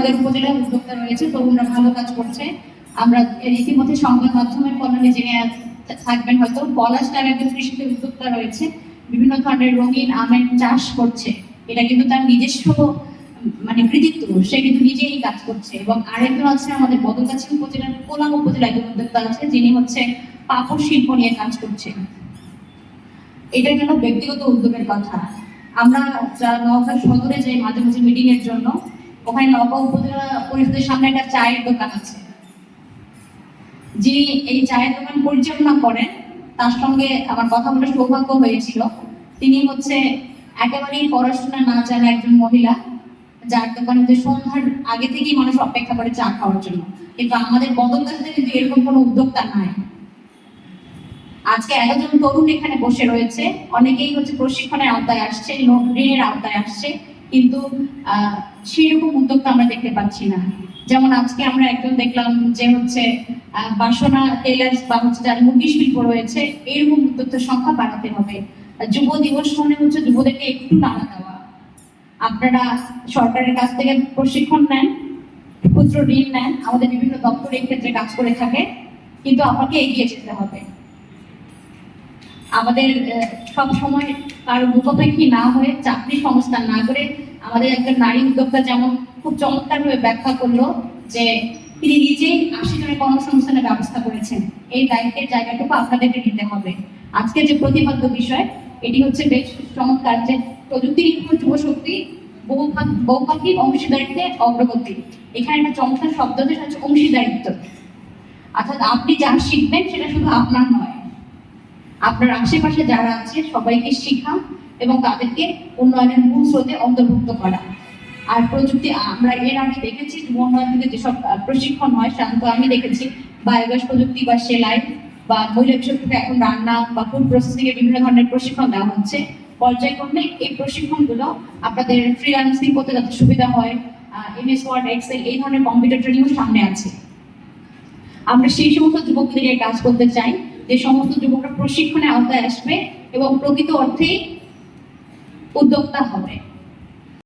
আমাদের উপজেলায় উদ্যোক্তা রয়েছে, তরুণরা ভালো কাজ করছে। আমরা ইতিমধ্যে সংবাদ মাধ্যমের কল্যাণে জেনে থাকবেন হয়তো। পলাশ নামে একজন কৃষিতে উদ্যোক্তা রয়েছে। বিভিন্ন ধরনের রঙিন আমের চাষ করছে। এটা কিন্তু তার নিজস্ব মানে কৃতিত্ব। সে কিন্তু নিজেই কাজ করছে। এবং আরেকজন আছে আমাদের বদলগাছি উপজেলার কোলাম উপজেলা একজন উদ্যোক্তা আছে, যিনি হচ্ছে পাপড় শিল্প নিয়ে কাজ করছেন। এটা গেল ব্যক্তিগত উদ্যোগের কথা। আমরা নওগাঁ সদরে যাই মাঝে মাঝে মিটিং এর জন্য ওখানে নওগাঁ উপজেলা পরিষদের সামনে একটা চায়ের দোকান আছে। যিনি এই চায়ের দোকান পরিচালনা করেন, তার সঙ্গে আমার কথা বলে সৌভাগ্য হয়েছিল। তিনি হচ্ছে একেবারেই পড়াশোনা না জানা একজন মহিলা, যার দোকানে যে সন্ধ্যার আগে থেকেই মানুষ অপেক্ষা করে চা খাওয়ার জন্য। কিন্তু আমাদের বদলগাছিতে কিন্তু এরকম কোনো উদ্যোক্তা নাই। আজকে এতজন তরুণ এখানে বসে রয়েছে, অনেকেই হচ্ছে প্রশিক্ষণের আওতায় আসছে ঋণের আওতায় আসছে। কিন্তু আহ, সেরকম উদ্যোক্তা আমরা দেখতে পাচ্ছি না। যেমন আজকে আমরা একজন দেখলাম যে হচ্ছে বাসনা টেলার্স বা হচ্ছে যার মুরগি শিল্প রয়েছে এরকম উদ্যোক্তার সংখ্যা বাড়াতে হবে। যুব দিবস মানে হচ্ছে যুবদেরকে একটু নাড়া দেওয়া। আপনারা সরকারের কাছ থেকে প্রশিক্ষণ নেন ক্ষুদ্র ঋণ নেন আমাদের বিভিন্ন দপ্তর ক্ষেত্রে কাজ করে থাকে কিন্তু আপনাকে এগিয়ে যেতে হবে। আমাদের সব সময় কারও মুখাপেক্ষী না হয়ে চাকরি সংস্থান না করে আমাদের একজন নারী উদ্যোক্তা যেমন খুব চমৎকার চমৎকারভাবে ব্যাখ্যা করল যে তিনি নিজেই আশি জনের কর্মসংস্থানের ব্যবস্থা করেছেন। এই দায়িত্বের জায়গাটুকু আপনাদেরকে নিতে হবে। আজকে যে প্রতিপাদ্য বিষয়, এটি হচ্ছে বেশ চমৎকার যে প্রযুক্তি নির্ভর যুব শক্তি বহুপাক্ষিক অংশীদারিত্বে অগ্রগতি। এখানে একটা চমৎকার শব্দ হচ্ছে অংশীদারিত্ব। অর্থাৎ আপনি যা শিখবেন, সেটা শুধু আপনার নয়। আপনার আশেপাশে যারা আছে, সবাইকে শেখা এবং তাদেরকে উন্নয়নের মূল স্রোতে অন্তর্ভুক্ত করা। আর প্রযুক্তি, আমরা এর আগে দেখেছি উন্নয়ন থেকে যেসব প্রশিক্ষণ হয় সাধারণত আমি দেখেছি বায়োগ্যাস প্রযুক্তি বা সেলাই বা মহিলা বিষয় থেকে এখন রান্না বা ফুড প্রসেসিং এর বিভিন্ন ধরনের প্রশিক্ষণ দেওয়া হচ্ছে। পর্যায়ক্রমে এই প্রশিক্ষণগুলো আপনাদের ফ্রিল্যান্সিং করতে যাতে সুবিধা হয় এমএস ওয়ার্ড এক্সেল এই ধরনের কম্পিউটার ট্রেনিংও সামনে আছে। আমরা সেই সমস্ত যুবকদের কাজ করতে চাই। যে সমস্ত যুবকরা প্রশিক্ষণে আওতায় আসবে এবং প্রকৃত অর্থেই উদ্যোক্তা হবে।